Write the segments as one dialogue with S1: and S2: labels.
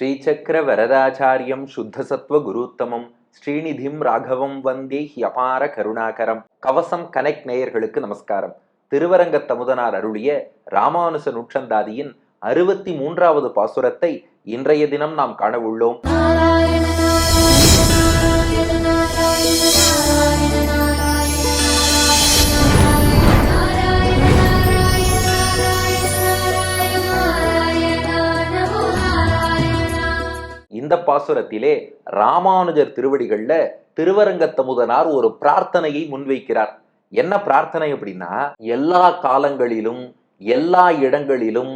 S1: ஸ்ரீசக்கர வரதாச்சாரியம் சுத்தசத்வ குருத்தமம் ஸ்ரீநிதிம் ராகவம் வந்தே ஹியபார கருணாகரம். கவசம் கனெக்ட் நேயர்களுக்கு நமஸ்காரம். திருவரங்க தமுதனார் அருளிய ராமானுச நூற்றந்தாதியின் அறுபத்தி மூன்றாவது பாசுரத்தை இன்றைய தினம் நாம்
S2: காணவுள்ளோம்
S1: இந்த பாசுரத்திலே ராமானுஜர் திருவடிகள்ல திருவரங்கத்தமுதனார் ஒரு பிரார்த்தனையை முன்வைக்கிறார். என்ன பிரார்த்தனை அப்படின்னா எல்லா காலங்களிலும் எல்லா இடங்களிலும்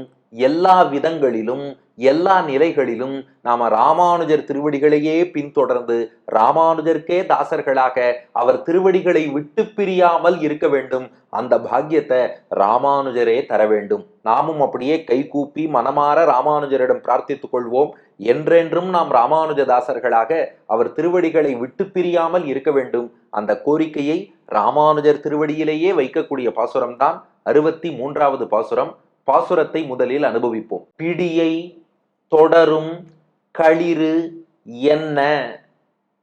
S1: எல்லா விதங்களிலும் எல்லா நிலைகளிலும் நாம ராமானுஜர் திருவடிகளையே பின்தொடர்ந்து ராமானுஜருக்கே தாசர்களாக அவர் திருவடிகளை விட்டு பிரியாமல் இருக்க வேண்டும். அந்த பாக்கியத்தை ராமானுஜரே தர வேண்டும். நாமும் அப்படியே கைகூப்பி மனமாற ராமானுஜரிடம் பிரார்த்தித்துக் கொள்வோம். என்றென்றும் நாம் ராமானுஜதாசர்களாக அவர் திருவடிகளை விட்டு பிரியாமல் இருக்க வேண்டும். அந்த கோரிக்கையை ராமானுஜர் திருவடியிலேயே வைக்கக்கூடிய பாசுரம்தான் அறுபத்தி மூன்றாவது பாசுரம். பாசுரத்தை முதலில் அனுபவிப்போம். பிடியை தொடரும் களிறு என்ன?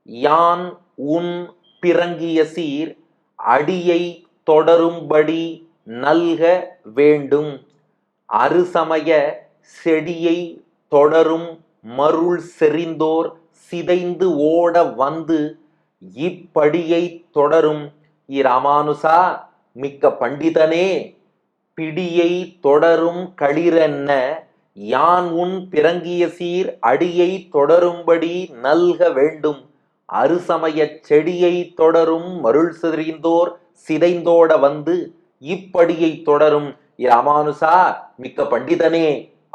S1: யான் உன் பிறங்கிய சீர் அடியை தொடரும்படி நல்க வேண்டும். அறுசமய செடியை தொடரும் மருள் செறிந்தோர் சிதைந்து ஓட வந்து இப்படியை தொடரும். இராமானுசா மிக்க பண்டிதனே பிடியை தொடரும் களிரென்ன யான் உன் பிறங்கிய சீர் அடியை தொடரும்படி நல்க வேண்டும். அருசமயச் செடியை தொடரும் மருள் செறிந்தோர் சிதைந்தோட வந்து இப்படியை தொடரும். ராமானுசா மிக்க பண்டிதனே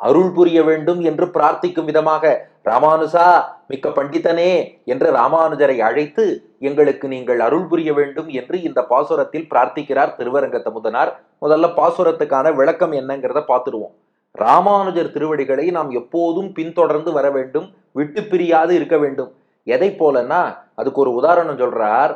S1: அருள் புரிய வேண்டும் என்று பிரார்த்திக்கும் விதமாக. ராமானுசா மிக்க பண்டிதனே என்று ராமானுஜரை அழைத்து எங்களுக்கு நீங்கள் அருள் புரிய வேண்டும் என்று இந்த பாசுரத்தில் பிரார்த்திக்கிறார் திருவரங்க தமுதனார். முதல்ல பாசுரத்துக்கான விளக்கம் என்னங்கிறத பார்த்துருவோம் ராமானுஜர் திருவடிகளை நாம் எப்போதும் பின்தொடர்ந்து வர வேண்டும் விட்டு பிரியாது இருக்க வேண்டும். எதை போலன்னா அதுக்கு ஒரு உதாரணம் சொல்றார்.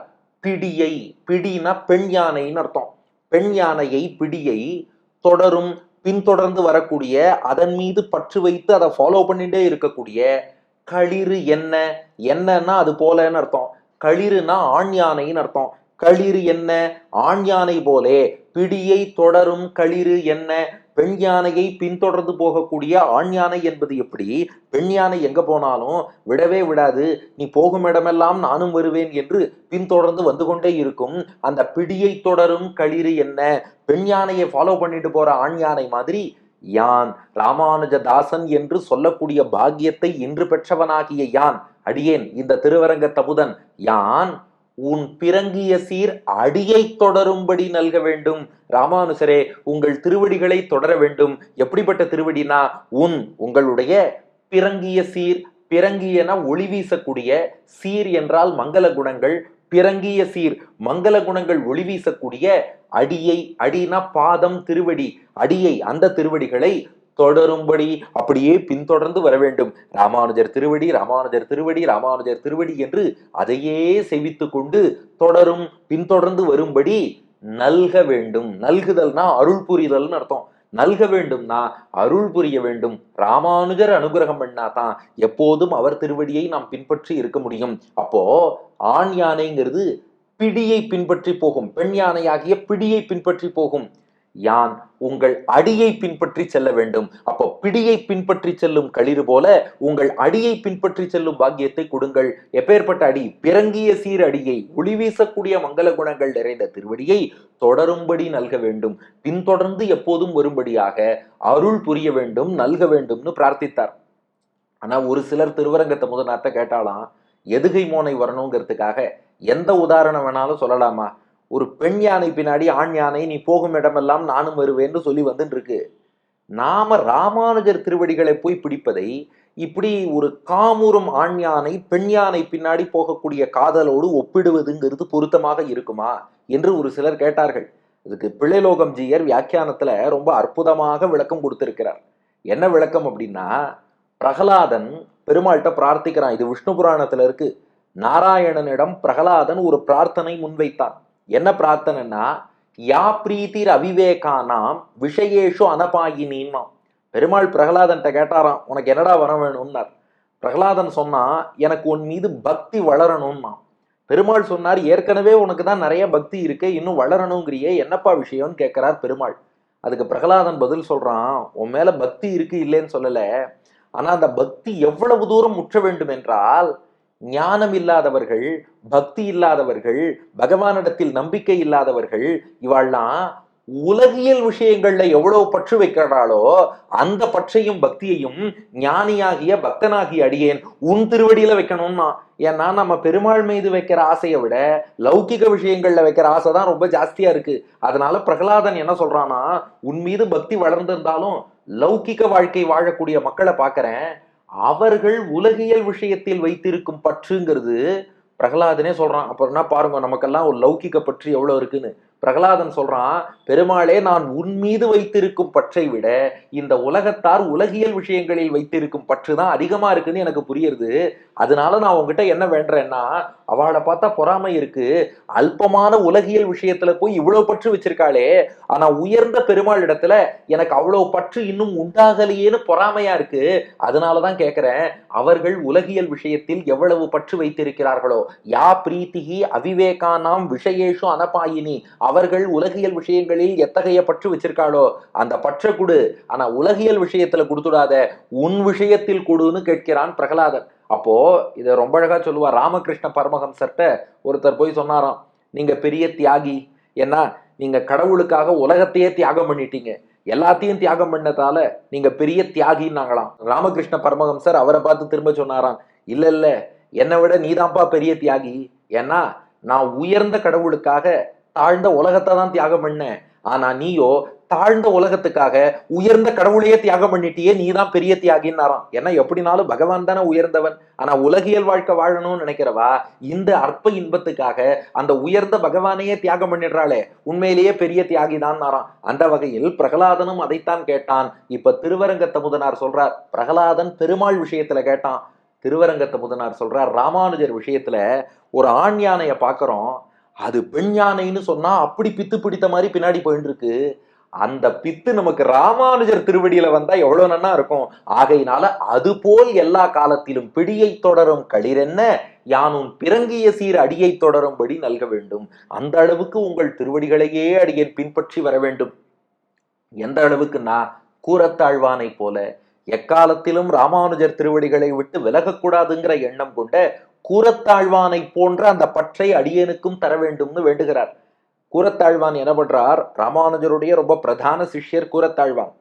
S1: பிடியை பிடினா பெண் யானைன்னு அர்த்தம். பெண் யானையை பிடியை தொடரும் பின்தொடர்ந்து வரக்கூடிய அதன் மீது பற்று வைத்து அதை ஃபாலோ பண்ணிட்டே இருக்கக்கூடிய களிறு என்ன? என்னன்னா அது போலன்னு அர்த்தம். களிறுனா ஆண் யானைன்னு அர்த்தம். களிறு என்ன? ஆண் யானை போலே. பிடியை தொடரும் களிறு என்ன? பெண் யானையை பின்தொடர்ந்து போகக்கூடிய ஆண் யானை என்பது எப்படி? பெண் யானை எங்க போனாலும் விடவே விடாது. நீ போகும் இடமெல்லாம் நானும் வருவேன் என்று பின்தொடர்ந்து வந்து கொண்டே இருக்கும். அந்த பிடியை தொடரும் களிறு என்ன? பெண் யானையை ஃபாலோ பண்ணிட்டு போற ஆண் யானை மாதிரி யான்? ராமானுஜதாசன் என்று சொல்லக்கூடிய பாக்கியத்தை இன்று பெற்றவனாகிய யான்? அடியேன் இந்த திருவரங்க தபுதன் யான்? உன் பிறங்கிய சீர் அடியை தொடரும்படி நல்க வேண்டும். ராமானுசரே உங்கள் திருவடிகளை தொடர வேண்டும். எப்படிப்பட்ட திருவடினா உன் உங்களுடைய பிறங்கிய சீர் பிறங்கியன ஒளி வீசக்கூடிய சீர் என்றால் மங்கள குணங்கள். பிறங்கிய சீர் மங்கள குணங்கள் ஒளி வீசக்கூடிய அடியை அடினா பாதம் திருவடி. அடியை அந்த திருவடிகளை தொடரும்படி அப்படியே பின்தொடர்ந்து வர வேண்டும். ராமானுஜர் திருவடி ராமானுஜர் திருவடி ராமானுஜர் திருவடி என்று அதையே செவித்து கொண்டு தொடரும் பின்தொடர்ந்து வரும்படி நல்க வேண்டும். நல்குதல்னா அருள் புரிதல்னு அர்த்தம். நல்க வேண்டும்னா அருள் புரிய வேண்டும். ராமானுஜர் அனுகிரகம் பண்ணா தான் எப்போதும் அவர் திருவடியை நாம் பின்பற்றி இருக்க முடியும். அப்போ ஆண் யானைங்கிறது பிடியை பின்பற்றி போகும். பெண் யானையாகிய பிடியை பின்பற்றி போகும். யான் உங்கள் அடியை பின்பற்றி செல்ல வேண்டும். அப்போ பிடியை பின்பற்றி செல்லும் களிறு போல உங்கள் அடியை பின்பற்றி செல்லும் பாக்கியத்தை கொடுங்கள். எப்பேற்பட்ட அடி? பிறங்கிய சீர் அடியை. ஒளி வீசக்கூடிய மங்கள குணங்கள் நிறைந்த திருவடியை தொடரும்படி நல்க வேண்டும். பின்தொடர்ந்து எப்போதும் வரும்படியாக அருள் புரிய வேண்டும் நல்க வேண்டும்னு பிரார்த்தித்தார். ஆனா ஒரு சிலர் திருவரங்கத்தை முதல் முதனாத்த கேட்டாலாம் எதுகை மோனை வரணுங்கிறதுக்காக எந்த உதாரணம் வேணாலும் சொல்லலாமா? ஒரு பெண் யானை பின்னாடி ஆண் யானை நீ போகும் இடமெல்லாம் நானும் வருவேன்னு சொல்லி வந்துட்டுருக்கு நாம ராமானுஜர் திருவடிகளை போய் பிடிப்பதை இப்படி ஒரு காமுறும் ஆண் யானை பெண் யானை பின்னாடி போகக்கூடிய காதலோடு ஒப்பிடுவதுங்கிறது பொருத்தமாக இருக்குமா என்று ஒரு சிலர் கேட்டார்கள். இதுக்கு பிள்ளைலோகம் ஜீயர் வியாக்கியானத்துல ரொம்ப அற்புதமாக விளக்கம் கொடுத்திருக்கிறார். என்ன விளக்கம் அப்படின்னா பிரகலாதன் பெருமாள்கிட்ட பிரார்த்திக்கிறான். இது விஷ்ணு புராணத்துல இருக்கு. நாராயணனிடம் பிரகலாதன் ஒரு பிரார்த்தனை முன்வைத்தான். என்ன பிரார்த்தனைன்னா யா பிரீத்திர் அவிவேகானாம் விஷயேஷு அனபாயினாம் பெருமாள் பிரகலாதன்ட்ட கேட்டாராம் உனக்கு என்னடா வர வேணும்னார்? பிரகலாதன் சொன்னா எனக்கு உன் மீது பக்தி வளரணும்னா பெருமாள் சொன்னார் ஏற்கனவே உனக்கு தான் நிறைய பக்தி இருக்கு இன்னும் வளரணுங்கிறியே என்னப்பா விஷயம்னு கேட்கிறார் பெருமாள். அதுக்கு பிரகலாதன் பதில் சொல்றான் உன் மேல பக்தி இருக்கு இல்லைன்னு சொல்லல. ஆனா அந்த பக்தி எவ்வளவு தூரம் முற்ற வேண்டும் என்றால் ஞானம் இல்லாதவர்கள் பக்தி இல்லாதவர்கள் பகவானிடத்தில் நம்பிக்கை இல்லாதவர்கள் இவாள்லாம் உலகியல் விஷயங்கள்ல எவ்வளவு பற்று வைக்கிறாளோ அந்த பற்றையும் பக்தியையும் ஞானியாகிய பக்தனாகிய அடியேன் உன் திருவடியில வைக்கணும்னா ஏன்னா நம்ம பெருமாள் மீது வைக்கிற ஆசையை விட லௌகிக விஷயங்கள்ல வைக்கிற ஆசை தான் ரொம்ப ஜாஸ்தியா இருக்கு. அதனால பிரகலாதன் என்ன சொல்றானா உன் மீது பக்தி வளர்ந்திருந்தாலும் லௌகிக வாழ்க்கை வாழக்கூடிய மக்களை பாக்குறேன் அவர்கள் உலகியல் விஷயத்தில் வைத்திருக்கும் பற்றுங்கிறது பிரகலாதனே சொல்றான். அப்புறம் என்ன பாருங்க நமக்கெல்லாம் ஒரு லௌகிக பற்றி எவ்வளவு இருக்குன்னு. பிரகலாதன் சொல்றான் பெருமாளே நான் உன் மீது வைத்திருக்கும் பற்றை விட இந்த உலகத்தார் உலகியல் விஷயங்களில் வைத்திருக்கும் பற்று தான் அதிகமா இருக்குன்னு எனக்கு புரியுது. அதனால நான் உங்ககிட்ட என்ன வேண்டேன்னா அவளை பார்த்தா பொறாமை இருக்கு. அல்பமான உலகியல் விஷயத்துல போய் இவ்வளவு பற்று வச்சிருக்காளே ஆனா உயர்ந்த பெருமாள் இடத்துல எனக்கு அவ்வளவு பற்று இன்னும் உண்டாகலையேன்னு பொறாமையா இருக்கு. அதனாலதான் கேக்குறேன் அவர்கள் உலகியல் விஷயத்தில் எவ்வளவு பற்று வைத்திருக்கிறார்களோ யா பிரீத்திகி அவிவேகானாம் விஷயேஷு அனபாயினி அவர்கள் உலகியல் விஷயங்களில் எத்தகைய பற்று வச்சிருக்காளோ அந்த பற்றை கொடு. ஆனா உலகியல் விஷயத்துல கொடுத்துடாத உன் விஷயத்தில் கொடுன்னு கேட்கிறான் பிரகலாதன். அப்போ இதை ரொம்ப அழகா சொல்லுவார் ராமகிருஷ்ண பரமஹம்சர்கிட்ட ஒருத்தர் போய் சொன்னாராம் நீங்க பெரிய தியாகி. ஏன்னா நீங்க கடவுளுக்காக உலகத்தையே தியாகம் பண்ணிட்டீங்க. எல்லாத்தையும் தியாகம் பண்ணதால நீங்க பெரிய தியாகின்னாங்களாம். ராமகிருஷ்ண பரமஹம்சர் அவரை பார்த்து திரும்ப சொன்னாராம் இல்ல இல்ல. என்னை விட நீதான்ப்பா பெரிய தியாகி. ஏன்னா நான் உயர்ந்த கடவுளுக்காக தாழ்ந்த உலகத்தை தான் தியாகம் பண்ணேன் ஆனா நீயோ தாழ்ந்த உலகத்துக்காக உயர்ந்த கடவுளையே தியாகம் பண்ணிட்டியே நீ தான் பெரிய தியாகின்னாராம். ஏன்னா எப்படினாலும் பகவான் தானே உயர்ந்தவன். ஆனா உலகியல் வாழ்க்கை வாழணும்னு நினைக்கிறவா இந்த அற்ப இன்பத்துக்காக அந்த உயர்ந்த பகவானையே தியாகம் பண்ணிடுறாளே உண்மையிலேயே பெரிய தியாகி தான் அந்த வகையில் பிரகலாதனும் அதைத்தான் கேட்டான். இப்ப திருவரங்கத்த முதனார் சொல்றார் பிரகலாதன் பெருமாள் விஷயத்துல கேட்டான். திருவரங்கத்த முதனார் சொல்றார் ராமானுஜர் விஷயத்துல ஒரு ஆண் யானையை பார்க்கறோம் அது பெண் யானைன்னு சொன்னா அப்படி பித்து பிடித்த மாதிரி பின்னாடி போயிட்டு இருக்கு அந்த பித்து நமக்கு ராமானுஜர் திருவடியில வந்தா எவ்வளவு நன்னா இருக்கும். ஆகையினால அது போல் எல்லா காலத்திலும் பிடியை தொடரும் களிரென்ன யானும் பிறங்கிய சீர் அடியை தொடரும்படி நல்க வேண்டும். அந்த அளவுக்கு உங்கள் திருவடிகளையே அடியேன் பின்பற்றி வர வேண்டும். எந்த அளவுக்குன்னா கூரத்தாழ்வானை போல எக்காலத்திலும் ராமானுஜர் திருவடிகளை விட்டு விலகக்கூடாதுங்கிற எண்ணம் கொண்ட கூரத்தாழ்வானை போன்ற அந்த பற்றை அடியேனுக்கும் தர வேண்டும்னு வேண்டுகிறார். கூரத்தாழ்வான் என்ன பண்றார்? ராமானுஜருடைய ரொம்ப பிரதான சிஷ்யர் கூரத்தாழ்வான்.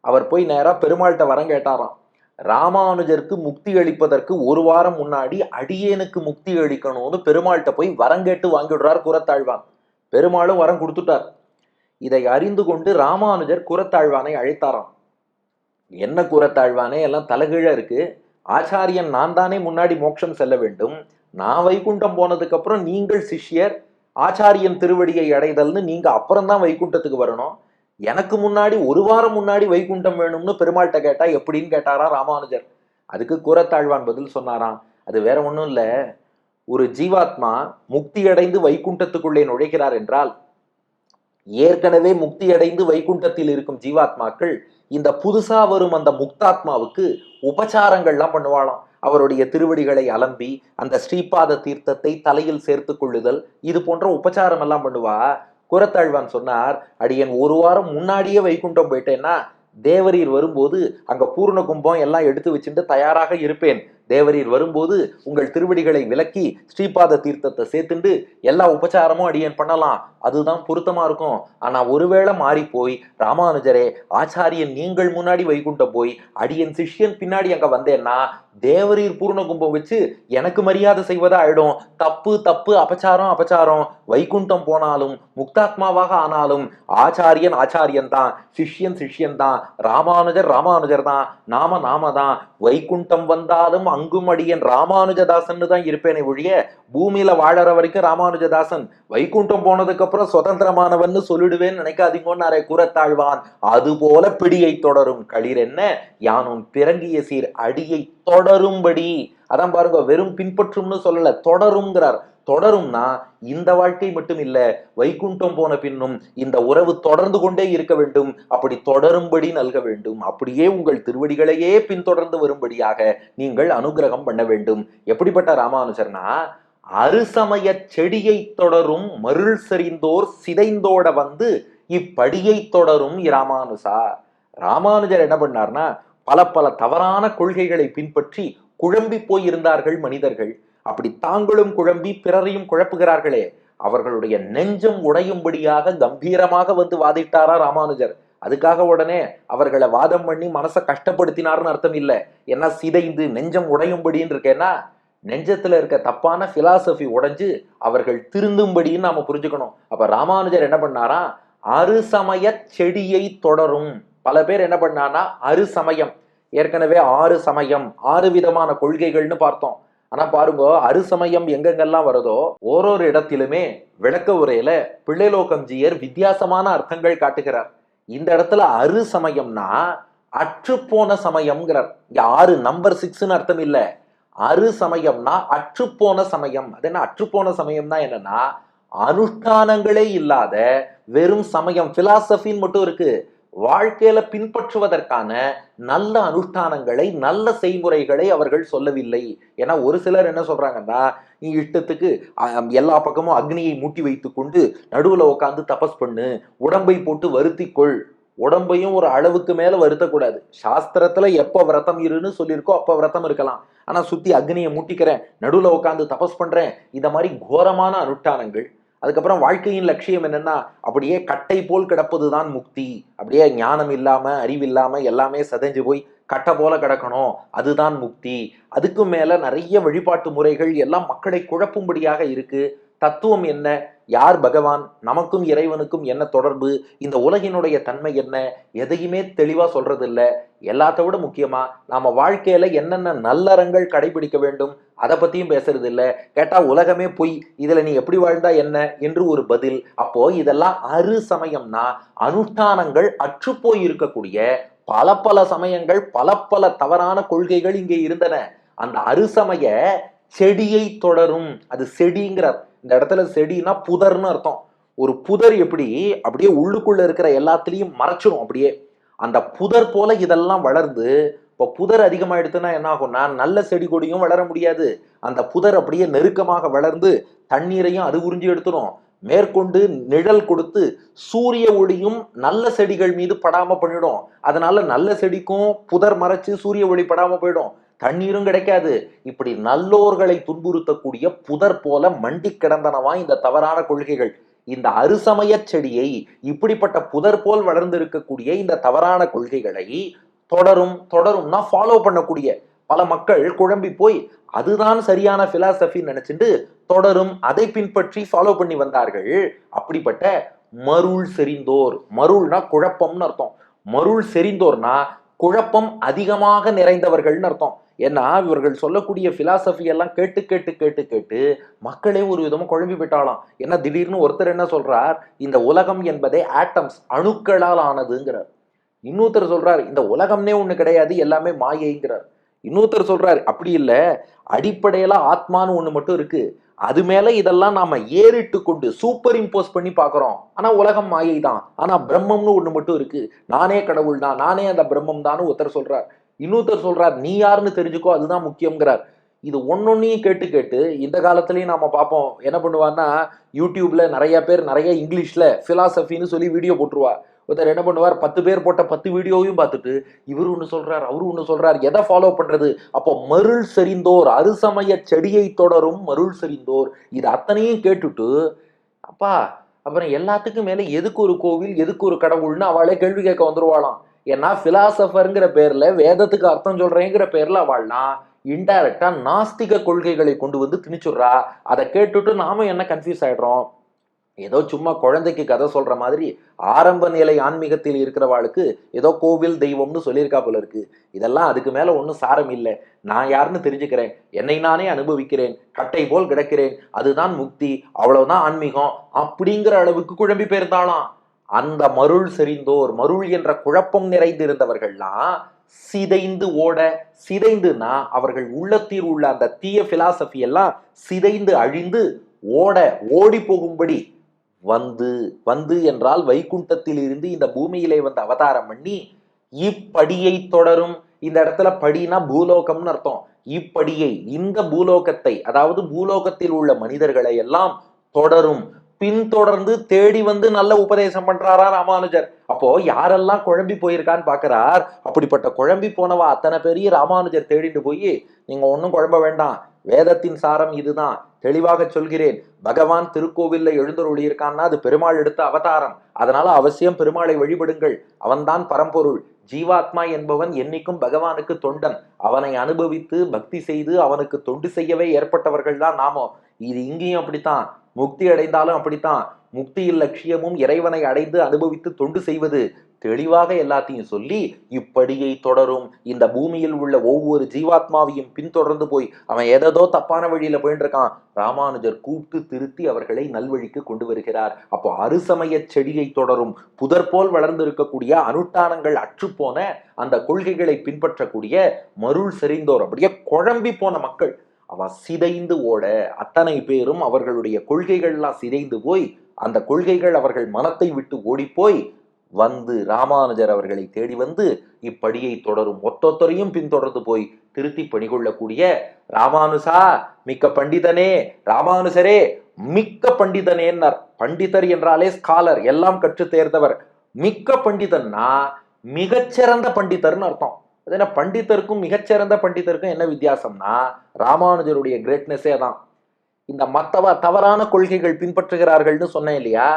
S1: அவர் போய் நேராக பெருமாள்கிட்ட வரம் கேட்டாராம். ராமானுஜருக்கு முக்தி அளிப்பதற்கு ஒரு வாரம் முன்னாடி அடியேனுக்கு முக்தி அளிக்கணும்னு பெருமாள்கிட்ட போய் வரம் கேட்டு வாங்கிடுறார் குரத்தாழ்வான். பெருமாளும் வரம் கொடுத்துட்டார். இதை அறிந்து கொண்டு ராமானுஜர் கூரத்தாழ்வானை அழைத்தாராம். என்ன கூரத்தாழ்வானே? எல்லாம் தலைகீழ இருக்கு. ஆச்சாரியன் நான் தானே முன்னாடி மோட்சம் செல்ல வேண்டும். நான் வைகுண்டம் போனதுக்கு அப்புறம் நீங்கள் சிஷ்யர் ஆச்சாரியன் திருவடியை அடைதல்னு நீங்க அப்புறம் தான் வைகுண்டத்துக்கு வரணும். எனக்கு முன்னாடி ஒரு வாரம் முன்னாடி வைகுண்டம் வேணும்னு பெருமாள்கிட்ட கேட்டா எப்படின்னு கேட்டாரா ராமானுஜர். அதுக்கு கூரத்தாழ்வான் பதில் சொன்னாராம். அது வேற ஒன்றும் இல்லை. ஒரு ஜீவாத்மா முக்தி அடைந்து வைகுண்டத்துக்குள்ளே நுழைகிறார் என்றால் ஏற்கனவே முக்தி அடைந்து வைகுண்டத்தில் இருக்கும் ஜீவாத்மாக்கள் இந்த புதுசா வரும் அந்த முக்தாத்மாவுக்கு உபச்சாரங்கள்லாம் பண்ணுவாளாம். அவருடைய திருவடிகளை அலம்பி அந்த ஸ்ரீபாத தீர்த்தத்தை தலையில் சேர்த்து கொள்ளுதல் இது போன்ற உபச்சாரம் எல்லாம் பண்ணுவா. குரத்தாழ்வான் சொன்னார் அடியன் ஒரு வாரம் முன்னாடியே வைகுண்டம் போயிட்டேன்னா தேவரீர் வரும்போது அங்க பூர்ண கும்பம் எல்லாம் எடுத்து வச்சுட்டு தயாராக இருப்பேன். தேவரீர் வரும்போது உங்கள் திருவடிகளை விலக்கி ஸ்ரீபாத தீர்த்தத்தை சேர்த்துண்டு எல்லா உபச்சாரமும் அடியேன் பண்ணலாம். அதுதான் பொருத்தமா இருக்கும். ஆனா ஒருவேளை மாறி போய் ராமானுஜரே ஆச்சாரியன் நீங்கள் முன்னாடி வைகுண்டம் போய் அடியன் சிஷ்யன் பின்னாடி அங்க வந்தேன்னா தேவரீர் பூர்ண கும்பம் வச்சு எனக்கு மரியாதை செய்வதா ஆயிடும். தப்பு தப்பு அபச்சாரம் அபச்சாரம். வைகுண்டம் போனாலும் முக்தாத்மாவாக ஆனாலும் ஆச்சாரியன் ஆச்சாரியன் தான். சிஷ்யன் சிஷ்யன் தான். ராமானுஜர் ராமானுஜர் தான். நாம நாம தான். வைகுண்டம் வந்தாலும் அங்கும் அடியன் ராமானுஜதாசன் தான் இருப்பேனே ஒழிய பூமியில வாழற வரைக்கும் ராமானுஜதாசன் வைகுண்டம் போனதுக்கு அப்புறம் சுதந்திரமானவன்னு சொல்லிடுவேன்னு அரை கூறத்தாழ்வான் அது போல பிடியை தொடரும். களிர் என்ன? யானும் பிறங்கிய சீர் அடியை தொடரும்படி. அதான் பாருங்க வெறும் பின்பற்றும்னு சொல்லல தொடரும்ங்கிறார். தொடரும்னா இந்த வாழ்க்கை மட்டும் இல்ல வைகுண்டம் போன பின்னும் இந்த உறவு தொடர்ந்து கொண்டே இருக்க வேண்டும். அப்படி தொடரும்படி நல்க வேண்டும். அப்படியே உங்கள் திருவடிகளையே பின்தொடர்ந்து வரும்படியாக நீங்கள் அனுகிரகம் பண்ண வேண்டும். எப்படிப்பட்ட ராமானுஜர்னா அருசமய செடியை தொடரும் மருள் செறிந்தோர் சிதைந்தோட வந்து இப்படியை தொடரும் இராமானுசா ராமானுஜர் என்ன பண்ணார்னா பல பல தவறான கொள்கைகளை பின்பற்றி குழம்பி போயிருந்தார்கள் மனிதர்கள். அப்படி தாங்களும் குழம்பி பிறரையும் குழப்புகிறார்களே. அவர்களுடைய நெஞ்சம் உடையும்படியாக கம்பீரமாக வந்து வாதிட்டாரா ராமானுஜர். அதுக்காக உடனே அவர்களை வாதம் பண்ணி மனசை கஷ்டப்படுத்தினார்னு அர்த்தம் இல்லை. ஏன்னா சிதைந்து நெஞ்சம் உடையும்படின்னு இருக்கேன்னா நெஞ்சத்துல இருக்க தப்பான பிலாசபி உடைஞ்சு அவர்கள் திருந்தும்படின்னு நாம புரிஞ்சுக்கணும். அப்ப ராமானுஜர் என்ன பண்ணாரா? அறுசமய செடியை தொடரும். பல பேர் என்ன பண்ணானா அறுசமயம். ஏற்கனவே ஆறு சமயம் ஆறு விதமான கொள்கைகள்னு பார்த்தோம். ஆனா பாருங்க அருசமயம் எங்கெங்கெல்லாம் வருதோ ஓரொரு இடத்திலுமே விளக்க உரையில பிள்ளைலோகம்ஜியர் வித்தியாசமான அர்த்தங்கள் காட்டுகிறார். இந்த இடத்துல அரு சமயம்னா அற்றுப்போன சமயம்ங்கிறார். இங்க ஆறு நம்பர் சிக்ஸ்னு அர்த்தம் இல்ல. அரு சமயம்னா அற்றுப்போன சமயம். அது என்ன அற்றுப்போன சமயம்னா என்னன்னா அனுஷ்டானங்களே இல்லாத வெறும் சமயம். பிலாசபின்னு மட்டும் இருக்கு. வாழ்க்கையில பின்பற்றுவதற்கான நல்ல அனுஷ்டானங்களை நல்ல செய்முறைகளை அவர்கள் சொல்லவில்லை. ஏன்னா ஒரு சிலர் என்ன சொல்றாங்கன்னா நீ இஷ்டத்துக்கு எல்லா பக்கமும் அக்னியை மூட்டி வைத்து கொண்டு நடுவுல உட்காந்து தபஸ் பண்ணு. உடம்பை போட்டு வருத்திக்கொள். உடம்பையும் ஒரு அளவுக்கு மேல வருத்தக்கூடாது. சாஸ்திரத்துல எப்ப விரதம் இருன்னு சொல்லியிருக்கோ அப்ப விரதம் இருக்கலாம். ஆனா சுத்தி அக்னியை மூட்டிக்கிறேன் நடுவுல உட்காந்து தபஸ் பண்றேன். இந்த மாதிரி கோரமான அனுஷ்டானங்கள். அதுக்கப்புறம் வாழ்க்கையின் லட்சியம் என்னன்னா அப்படியே கட்டை போல் கிடப்பதுதான் முக்தி. அப்படியே ஞானம் இல்லாம அறிவில்லாம எல்லாமே சதைஞ்சு போய் கட்டை போல கிடக்கணும். அதுதான் முக்தி. அதுக்கு மேல நிறைய வழிபாட்டு முறைகள் எல்லாம் மக்களை குழப்பும்படியாக இருக்கு. தத்துவம் என்ன? யார் பகவான்? நமக்கும் இறைவனுக்கும் என்ன தொடர்பு? இந்த உலகினுடைய தன்மை என்ன? எதையுமே தெளிவாக சொல்றது இல்லை எல்லாத்த விட முக்கியமாக நாம் வாழ்க்கையில் என்னென்ன நல்லறங்கள் கடைபிடிக்க வேண்டும்? அதை பற்றியும் பேசுறது இல்லை கேட்டால் உலகமே பொய். இதில் நீ எப்படி வாழ்ந்தா என்ன? என்று ஒரு பதில். அப்போ இதெல்லாம் அரு சமயம்னா அனுஷ்டானங்கள் அற்றுப்போய் இருக்கக்கூடிய பல பல சமயங்கள் பல பல தவறான கொள்கைகள் இங்கே இருந்தன. அந்த அருசமய செடியை தொடரும். அது செடிங்கிறார் இந்த இடத்துல செடினா புதர்னு அர்த்தம். ஒரு புதர் எப்படி அப்படியே உள்ளுக்குள்ள இருக்கிற எல்லாத்துலேயும் மறைச்சிடும் அப்படியே. அந்த புதர் போல இதெல்லாம் வளர்ந்து இப்போ புதர் அதிகமாயிடுத்துன்னா என்ன ஆகும்னா நல்ல செடி கொடியும் வளர முடியாது. அந்த புதர் அப்படியே நெருக்கமாக வளர்ந்து தண்ணீரையும் அது உறிஞ்சி எடுத்துடும் மேற்கொண்டு நிழல் கொடுத்து சூரிய ஒளியும் நல்ல செடிகள் மீது படாம பண்ணிடும். அதனால நல்ல செடிக்கும் புதர் மறைச்சு சூரிய ஒளி படாம போயிடும். தண்ணீரும் கிடைக்காது. இப்படி நல்லோர்களை துன்புறுத்தக்கூடிய புதர் போல மண்டி கிடந்தனவா இந்த தவறான கொள்கைகள். இந்த அறுசமய செடியை இப்படிப்பட்ட புதர் போல் வளர்ந்து இருக்கக்கூடிய இந்த தவறான கொள்கைகளை தொடரும் தொடரும்னா ஃபாலோ பண்ணக்கூடிய பல மக்கள் குழம்பி போய் அதுதான் சரியான பிலாசபி நினைச்சிட்டு தொடரும் அதை பின்பற்றி ஃபாலோ பண்ணி வந்தார்கள். அப்படிப்பட்ட மருள் செறிந்தோர். மருள்னா குழப்பம்னு அர்த்தம். மருள் செறிந்தோர்னா குழப்பம் அதிகமாக நிறைந்தவர்கள்னு அர்த்தம். ஏன்னா இவர்கள் சொல்லக்கூடிய பிலாசபி எல்லாம் கேட்டு கேட்டு கேட்டு கேட்டு மக்களே ஒரு விதமா குழம்பி விட்டாலாம் ஏன்னா திடீர்னு ஒருத்தர் என்ன சொல்றார்? இந்த உலகம் என்பதே ஆட்டம்ஸ் அணுக்களால் ஆனதுங்கிறார். இன்னொருத்தர் சொல்றார் இந்த உலகம்னே ஒண்ணு கிடையாது எல்லாமே மாயைங்கிறார். இன்னொருத்தர் சொல்றாரு அப்படி இல்லை. அடிப்படையில ஆத்மான்னு ஒண்ணு மட்டும் இருக்கு. அது மேல இதெல்லாம் நாம ஏறிட்டு கொண்டு சூப்பர் இம்போஸ் பண்ணி பாக்குறோம் ஆனா உலகம் மாயை தான் ஆனா பிரம்மம்னு ஒண்ணு மட்டும் இருக்கு. நானே கடவுள் தான் நானே அந்த பிரம்மம் தான் ஒருத்தர் சொல்றார். இன்னொருத்தர் சொல்றார் நீ யாருன்னு தெரிஞ்சுக்கோ அதுதான் முக்கியங்கிறார் இது ஒன்னொன்னையும் கேட்டு கேட்டு இந்த காலத்துலயும் நாம பார்ப்போம் என்ன பண்ணுவான்னா யூடியூப்ல நிறைய பேர் நிறைய இங்கிலீஷ்ல பிலாசபின்னு சொல்லி வீடியோ போட்டுருவா ஒருத்தர் என்ன பண்ணுவார் பத்து பேர் போட்ட பத்து வீடியோவையும் பார்த்துட்டு இவர் ஒன்று சொல்றார் அவரு ஒன்று சொல்றார் எதை ஃபாலோ பண்றது? அப்போ மருள் செறிந்தோர் அருசமய செடியை தொடரும் மருள் செறிந்தோர் இது அத்தனையும் கேட்டுட்டு அப்பா அப்புறம் எல்லாத்துக்கும் மேலே எதுக்கு ஒரு கோவில் எதுக்கு ஒரு கடவுள்னு அவளே கேள்வி கேட்க வந்துருவாளாம். ஏன்னா பிலாசபருங்கிற பேர்ல வேதத்துக்கு அர்த்தம் சொல்றேங்கிற பேர்ல அவள்னா இன்டைரக்டா நாஸ்திக கொள்கைகளை கொண்டு வந்து திணிச்சுடுறா. அதை கேட்டுட்டு நாம என்ன கன்ஃபியூஸ் ஆயிடுறோம்? ஏதோ சும்மா குழந்தைக்கு கதை சொல்ற மாதிரி ஆரம்ப நிலை ஆன்மீகத்தில் இருக்கிறவாளுக்கு ஏதோ கோவில் தெய்வம்னு சொல்லியிருக்கா போல இருக்கு. இதெல்லாம் அதுக்கு மேல ஒன்றும் சாரம் இல்லை. நான் யாருன்னு தெரிஞ்சுக்கிறேன். என்னை நானே அனுபவிக்கிறேன். கட்டை போல் கிடக்கிறேன். அதுதான் முக்தி. அவ்வளவுதான் ஆன்மீகம். அப்படிங்கிற அளவுக்கு குழம்பி போயிருந்தாலாம் அந்த மருள் செறிந்தோர் மருள் என்ற குழப்பம் நிறைந்திருந்தவர்கள்லாம் சிதைந்து ஓட சிதைந்துனா அவர்கள் உள்ளத்தில் உள்ள அந்த தீய பிலாசபி எல்லாம் சிதைந்து அழிந்து ஓட ஓடி போகும்படி வந்து வந்து என்றால் வைகுண்டத்தில் இருந்து இந்த பூமியிலே வந்து அவதாரம் பண்ணி இப்படியை தொடரும். இந்த இடத்துல படினா பூலோகம்னு அர்த்தம். இப்படியை இந்த பூலோகத்தை அதாவது பூலோகத்தில் உள்ள மனிதர்களை எல்லாம் தொடரும். பின்தொடர்ந்து தேடி வந்து நல்ல உபதேசம் பண்றாரா ராமானுஜர். அப்போ யாரெல்லாம் குழம்பி போயிருக்கான்னு பாக்குறார் அப்படிப்பட்ட குழம்பி போனவா அத்தனை பெரிய ராமானுஜர் தேடிட்டு போய் நீங்க ஒன்றும் குழம்ப வேண்டாம். வேதத்தின் சாரம் இதுதான். தெளிவாக சொல்கிறேன். பகவான் திருக்கோவில்ல எழுந்தருளியிருக்கான்னா அது பெருமாள் எடுத்த அவதாரம். அதனால அவசியம் பெருமாளை வழிபடுங்கள். அவன்தான் பரம்பொருள். ஜீவாத்மா என்பவன் என்னைக்கும் பகவானுக்கு தொண்டன். அவனை அனுபவித்து பக்தி செய்து அவனுக்கு தொண்டு செய்யவே ஏற்பட்டவர்கள் தான் நாமோ. இது இங்கேயும் அப்படித்தான். முக்தி அடைந்தாலும் அப்படித்தான். முக்தியில் லட்சியமும் இறைவனை அடைந்து அனுபவித்து தொண்டு செய்வது தெளிவாக எல்லாத்தையும் சொல்லி இப்படியை தொடரும். இந்த பூமியில் உள்ள ஒவ்வொரு ஜீவாத்மாவையும் பின்தொடர்ந்து போய் அவன் எதோ தப்பான வழியில போயிட்டு இருக்கான் ராமானுஜர் கூப்பிட்டு திருத்தி அவர்களை நல்வழிக்கு கொண்டு வருகிறார். அப்போ அறுசமய செடியை தொடரும். புதர் போல் வளர்ந்து இருக்கக்கூடிய அனுட்டானங்கள் அற்றுப்போன அந்த கொள்கைகளை பின்பற்றக்கூடிய மருள் செறிந்தோர் அப்படியே குழம்பி போன மக்கள். அவ சிதைந்து ஓட அத்தனை பேரும் அவர்களுடைய கொள்கைகள்லாம் சிதைந்து போய் அந்த கொள்கைகள் அவர்கள் மனத்தை விட்டு ஓடிப்போய் வந்து ராமானுஜர் அவர்களை தேடி வந்து இப்படியை தொடரும். ஒத்தொத்தரையும் பின்தொடர்ந்து போய் திருத்தி பணிகொள்ளக்கூடிய ராமானுசா மிக்க பண்டிதனே ராமானுசரே மிக்க பண்டிதனேன்னார் பண்டிதர் என்றாலே ஸ்காலர் எல்லாம் கற்று தேர்ந்தவர். மிக்க பண்டிதன்னா மிகச்சிறந்த பண்டிதர்னு அர்த்தம். அது என்ன பண்டித்தருக்கும் மிகச்சிறந்த பண்டித்தருக்கும் என்ன வித்தியாசம்னா ராமானுஜருடைய கிரேட்னஸே தான். இந்த மத்தவ தவறான கொள்கைகள் பின்பற்றுகிறார்கள்னு சொன்னேன் இல்லையா?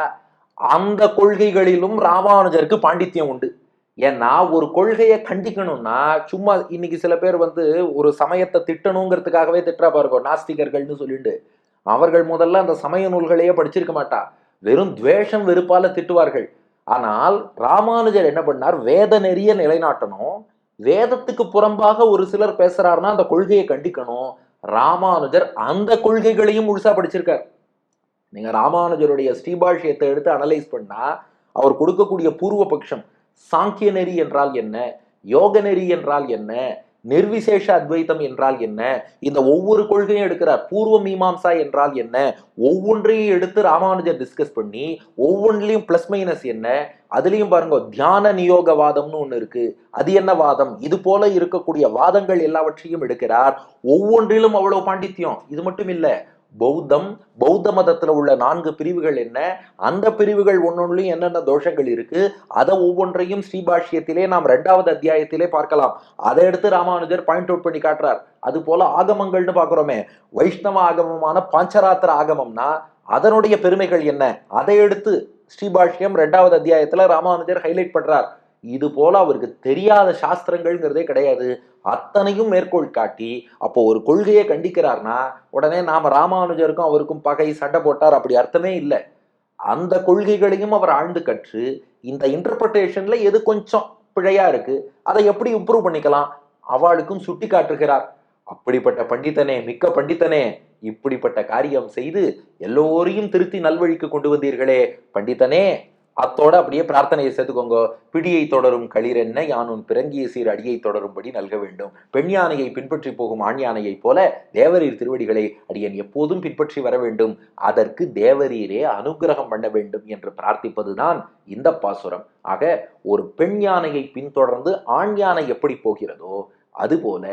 S1: அந்த கொள்கைகளிலும் ராமானுஜருக்கு பாண்டித்யம் உண்டு. ஏன்னா ஒரு கொள்கையை கண்டிக்கணும்னா சும்மா இன்னைக்கு சில பேர் வந்து ஒரு சமயத்தை திட்டணுங்கிறதுக்காகவே திட்டுறா பாருங்க நாஸ்திகர்கள்னு சொல்லிட்டு. அவர்கள் முதல்ல அந்த சமய நூல்களையே படிச்சிருக்க மாட்டா. வெறும் துவேஷம் வெறுப்பால திட்டுவார்கள். ஆனால் ராமானுஜர் என்ன பண்ணார்? வேத நெறிய நிலைநாட்டணும். வேதத்துக்கு புறம்பாக ஒரு சிலர் பேசுறாருன்னா அந்த கொள்கையை கண்டிக்கணும். ராமானுஜர் அந்த கொள்கைகளையும் முழுசா படிச்சிருக்கார். நீங்க ராமானுஜருடைய ஸ்ரீபாஷ்யத்தை எடுத்து அனலைஸ் பண்ணா அவர் கொடுக்கக்கூடிய பூர்வ பட்சம் சாங்கிய நெறி என்றால் என்ன? யோக நெறி என்றால் என்ன? நிர்விசேஷ அத்வைத்தம் என்றால் என்ன? இந்த ஒவ்வொரு கொள்கையும் எடுக்கிறார் பூர்வ மீமாம்சா என்றால் என்ன? ஒவ்வொன்றையும் எடுத்து ராமானுஜர் டிஸ்கஸ் பண்ணி ஒவ்வொன்றிலையும் பிளஸ் மைனஸ் என்ன? அதுலயும் பாருங்க தியான நியோகவாதம்னு ஒன்று இருக்கு. அது என்ன வாதம்? இது போல இருக்கக்கூடிய வாதங்கள் எல்லாவற்றையும் எடுக்கிறார். ஒவ்வொன்றிலும் அவ்வளவு பாண்டித்யம். இது மட்டும் இல்லை பௌத்தம் பௌத்த மதத்தில் உள்ள நான்கு பிரிவுகள் என்ன? அந்த பிரிவுகள் ஒன்னொன்னுலயும் என்னென்ன தோஷங்கள் இருக்கு? அதை ஒவ்வொன்றையும் ஸ்ரீபாஷ்யத்திலே நாம் ரெண்டாவது அத்தியாயத்திலே பார்க்கலாம். அதை எடுத்து ராமானுஜர் பாயிண்ட் அவுட் பண்ணி காட்டுறார். அது போல ஆகமங்கள்னு பார்க்குறோமே. வைஷ்ணவ ஆகமமான பாஞ்சராத்திர ஆகமம்னா அதனுடைய பெருமைகள் என்ன? அதை எடுத்து ஸ்ரீபாஷ்யம் ரெண்டாவது அத்தியாயத்தில் ராமானுஜர் ஹைலைட் பண்றார். இது போல அவருக்கு தெரியாத சாஸ்திரங்கள்ங்கிறதே கிடையாது. அத்தனையும் மேற்கோள் காட்டி அப்போ ஒரு கொள்கையை கண்டிக்கிறார்னா உடனே நாம ராமானுஜருக்கும் அவருக்கும் பகை சண்டை போட்டார் அப்படி அர்த்தமே இல்லை. அந்த கொள்கைகளையும் அவர் ஆழ்ந்து கற்று இந்த இன்டர்பிரட்டேஷன்ல எது கொஞ்சம் பிழையா இருக்கு அதை எப்படி இம்ப்ரூவ் பண்ணிக்கலாம் அவளுக்கும் சுட்டி காட்டுகிறார். அப்படிப்பட்ட பண்டிதனே மிக்க பண்டிதனே இப்படிப்பட்ட காரியம் செய்து எல்லோரையும் திருத்தி நல்வழிக்கு கொண்டு வந்தீர்களே பண்டிதனே அத்தோட அப்படியே பிரார்த்தனையை சேர்த்துக்கோங்க. பிடியை தொடரும் களிரென்ன யானும் பிறங்கிய சீர் அடியை தொடரும்படி நல்க வேண்டும். பெண் யானையை பின்பற்றி போகும் ஆண் யானையைப் போல தேவரீர் திருவடிகளை அடியன் எப்போதும் பின்பற்றி வர வேண்டும். அதற்கு தேவரீரே அனுக்கிரகம் பண்ண வேண்டும் என்று பிரார்த்திப்பதுதான் இந்த பாசுரம். ஆக ஒரு பெண் யானையை பின்தொடர்ந்து ஆண் யானை எப்படி போகிறதோ அதுபோல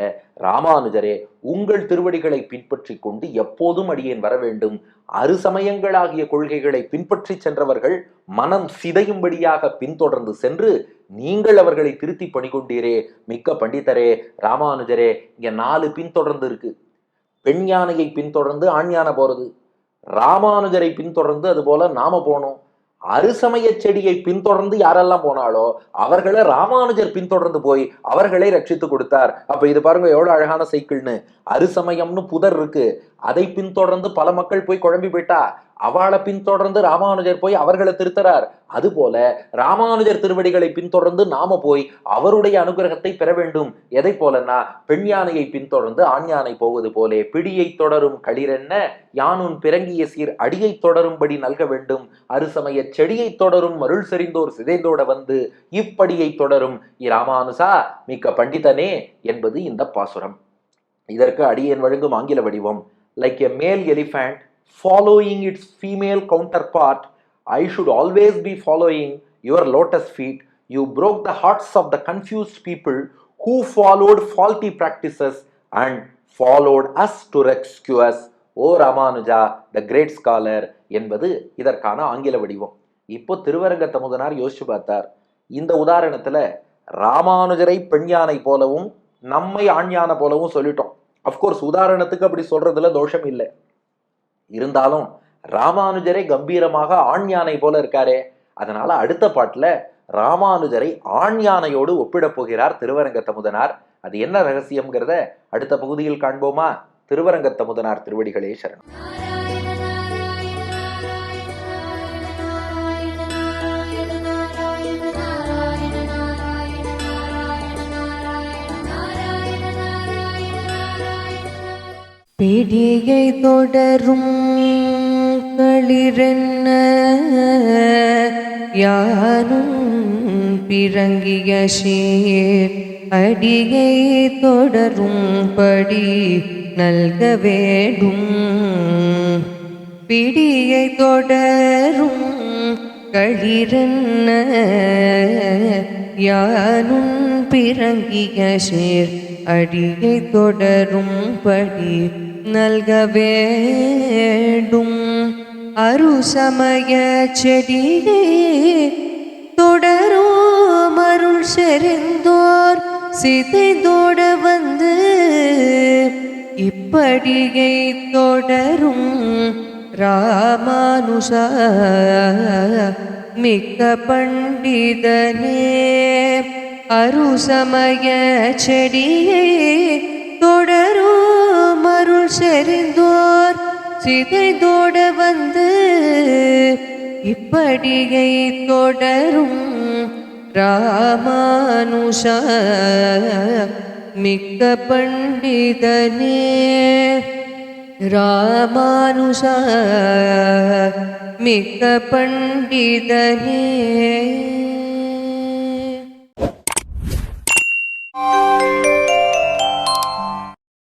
S1: ராமானுஜரே உங்கள் திருவடிகளை பின்பற்றி கொண்டு எப்போதும் அடியேன் வர வேண்டும். அறுசமயங்களாகிய கொள்கைகளை பின்பற்றி சென்றவர்கள் மனம் சிதையும்படியாக பின்தொடர்ந்து சென்று நீங்கள் அவர்களை திருத்தி பணிகொண்டீரே. மிக்க பண்டிதரே ராமானுஜரே இங்க நாலு பின்தொடர்ந்து இருக்கு. பெண் யானையை பின்தொடர்ந்து ஆண் யானை போறது. ராமானுஜரை பின்தொடர்ந்து அது போல நாம போனோம் அறுசமய செடியை பின்தொடர்ந்து யாரெல்லாம் போனாலோ அவர்களை ராமானுஜர் பின்தொடர்ந்து போய் அவர்களை ரட்சித்து கொடுத்தார். அப்ப இது பாருங்க எவ்வளவு அழகான சைக்கிள்னு. அறுசமயம்னு புதர் இருக்கு. அதை பின்தொடர்ந்து பல மக்கள் போய் குழம்பி போயிட்டா. அவளை பின்தொடர்ந்து ராமானுஜர் போய் அவர்களை திருத்தறார். அதுபோல ராமானுஜர் திருவடிகளை பின்தொடர்ந்து நாம போய் அவருடைய அனுகிரகத்தை பெற வேண்டும். எதை போலன்னா பெண் யானையை பின்தொடர்ந்து ஆண் யானை போவது போலே பிடியை தொடரும் களிரென்ன யானுன் பிறங்கிய சீர் அடியை தொடரும்படி நல்க வேண்டும். அருசமய செடியை தொடரும் மருள் செறிந்தோர் சிதைந்தோட வந்து இப்படியை தொடரும். இராமானுசா மிக்க பண்டிதனே என்பது இந்த பாசுரம். இதற்கு அடியேன் வழங்கும் ஆங்கில வடிவம். Like a male elephant following its female counterpart I should always be following your lotus feet you broke the hearts of the confused people who followed faulty practices and followed us to rescue us O Ramanuja the great scholar என்பது இதற்கான ஆங்கில வடிவம். இப்போ திருவரங்க தமுதனார் யோசிச்சு பார்த்தார். இந்த உதாரணத்தில் ராமானுஜரை பெண் யானை போலவும் நம்மை ஆண் யானை போலவும் சொல்லிட்டோம். அஃப்கோர்ஸ் உதாரணத்துக்கு அப்படி சொல்றதுல தோஷம் இல்லை. இருந்தாலும் ராமானுஜரை கம்பீரமாக ஆண் யானை போல இருக்காரே. அதனால அடுத்த பாட்டுல ராமானுஜரை ஆண் யானையோடு ஒப்பிடப் போகிறார் திருவரங்கத்தமுதனார். அது என்ன ரகசியம்ங்கிறத அடுத்த பகுதியில் காண்போமா? திருவரங்கத்தமுதனார் திருவடிகளே சரணம்.
S3: பிடியை தொடரும் களிரென்ன? யானும் பிறங்கிய சேர் அடியை தொடரும்படி நல்க வேண்டும். பிடியை தொடரும் களிரென்ன? யானும் பிறங்கிய சேர் அடியை தொடரும்படி நல்க வேண்டும் அருசமய செடியை தொடரும் அருள் செறிந்தோர். சிதைந்தோட வந்து இப்படியை தொடரும் ராமானுஷ மிக்க பண்டிதனே. அருசமய செடியே அருள் செறிந்தோர் சிதைந்தோட வந்து இப்படியை தொடரும் ராமானுஷா மிக்க பண்டிதனே. ராமானுஷா மிக்க பண்டிதனே.